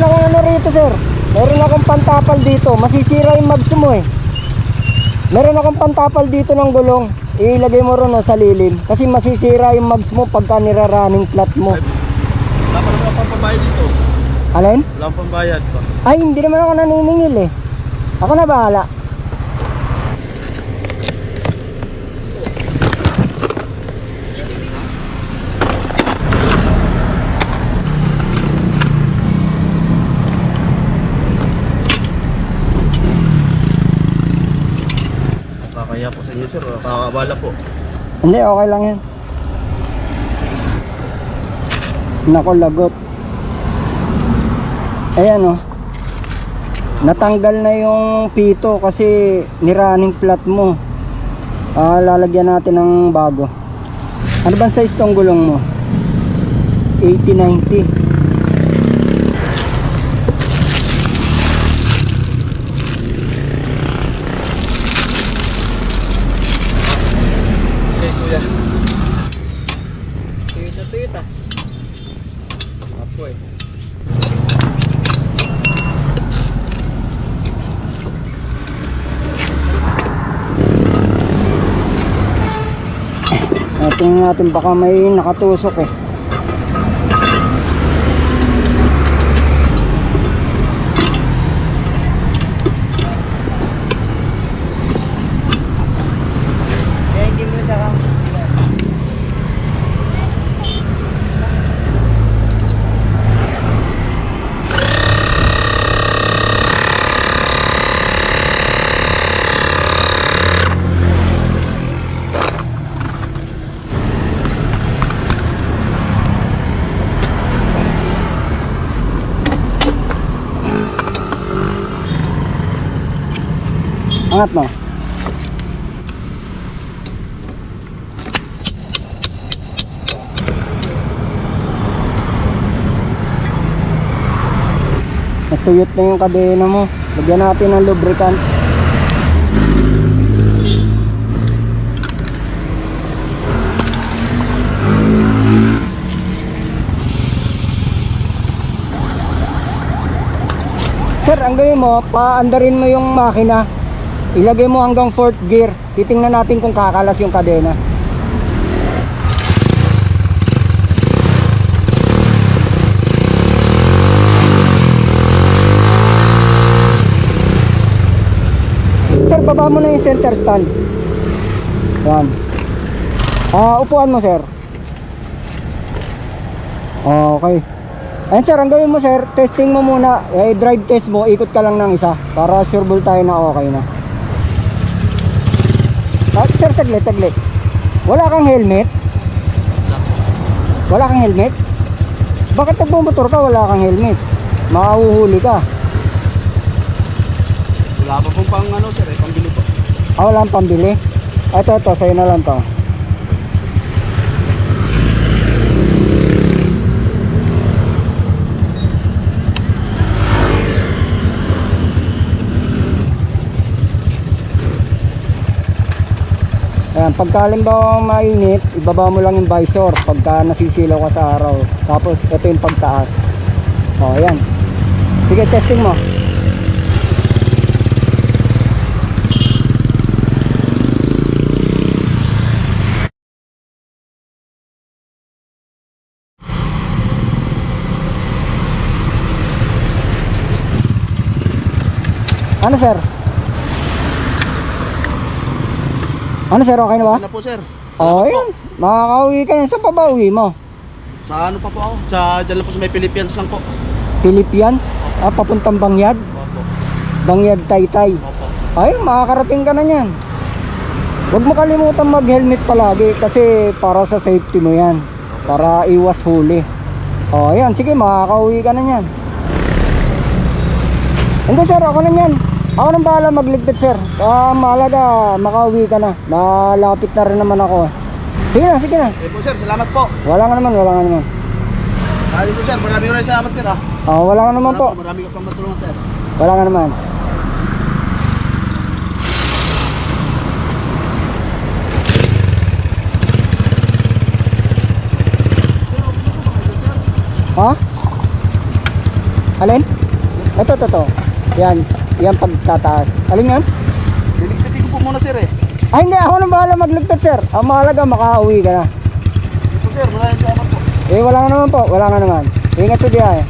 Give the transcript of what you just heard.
ganito sir. Meron akong pantapal dito. Masisira yung mags mo eh. Meron akong pantapal dito ng gulong. Ilagay mo ron oh, sa lilim. Kasi masisira yung mags mo pagka nirarunning flat mo. Wala pa naman akong pambayad dito. Alin? Wala akong pambayad pa. Ay, hindi naman ako naniningil eh. Ako na bahala. Kakaya po sa inyo sir. Kakabala po. Hindi, okay lang yan. Nako, lagot. Ayan oh. Natanggal na yung pito kasi nirunning flat mo. Ah, lalagyan natin ng bago. Ano bang size tong gulong mo? 80-90. Apo eh. Tingnan natin baka may nakatusok eh. Angat mo. Natuyot na yung kadena mo. Lagyan natin ng lubricant. Sir, ang gawin mo, paandarin mo yung makina. Ilagay mo hanggang fourth gear. Titingnan natin kung kakalas yung kadena. Sir, baba mo na yung center stand. Yan. Ah, upuan mo, sir. Okay. Ayan sir, ang gawin mo sir, testing mo muna, eh, drive test mo, ikot ka lang ng isa para sure tayo na okay na. Sir, taglit, taglit. Wala kang helmet? Wala kang helmet? Bakit nagbumotor ka, wala kang helmet? Mauhuli ka. Wala pa pong pang ano sir eh. Pambili po. Ah, wala kang pambili? Ito, ito, sa'yo na lang to. Ayan, pagka halimbawa mainit, ibaba mo lang yung visor pagka nasisilaw ka sa araw. Tapos, ito yung pagtaas. O, ayan. Sige, testing mo. Ano, sir? Ano, sir? Okay na ba? Ano po sir? Oh, po. yun. Makakauwi ka na. Saan pa ba uwi mo? Sa ano pa po ako? Sa dyan lang po sa may Philippines lang po. Pilipian? Ah, papuntang Bangyad? Opo. Bangyad Taytay. Opo. Ay, makakarating ka na yan. Huwag mo kalimutan mag-helmet palagi kasi para sa safety mo yan. Para iwas huli. O, oh, yan. Sige, makakauwi ka na yan. Hindi, sir. Ako na yan. Ako nang bahala magligpit, sir. Ah, mahalaga, makauwi ka na. Malapit na rin naman ako. Sige na, sige na. Eh po sir, salamat po. Wala nga naman, wala nga naman. Ah, dito sir, maraming maraming salamat sir ah. Oh, wala nga naman po. Marami ka pang matulungan sir. Wala nga naman. Ha? Alin? Ito, ito, ito. Yan. Yan pagtataas. Alin yan? Liligpitin ko po muna sir eh. Ay, hindi. Ako nang bahala magligpit, sir. Ang mahalaga, makauwi ka na. Ito sir, maraming salamat po. Eh, wala nga naman po. Wala nga naman. Ingat po diya eh.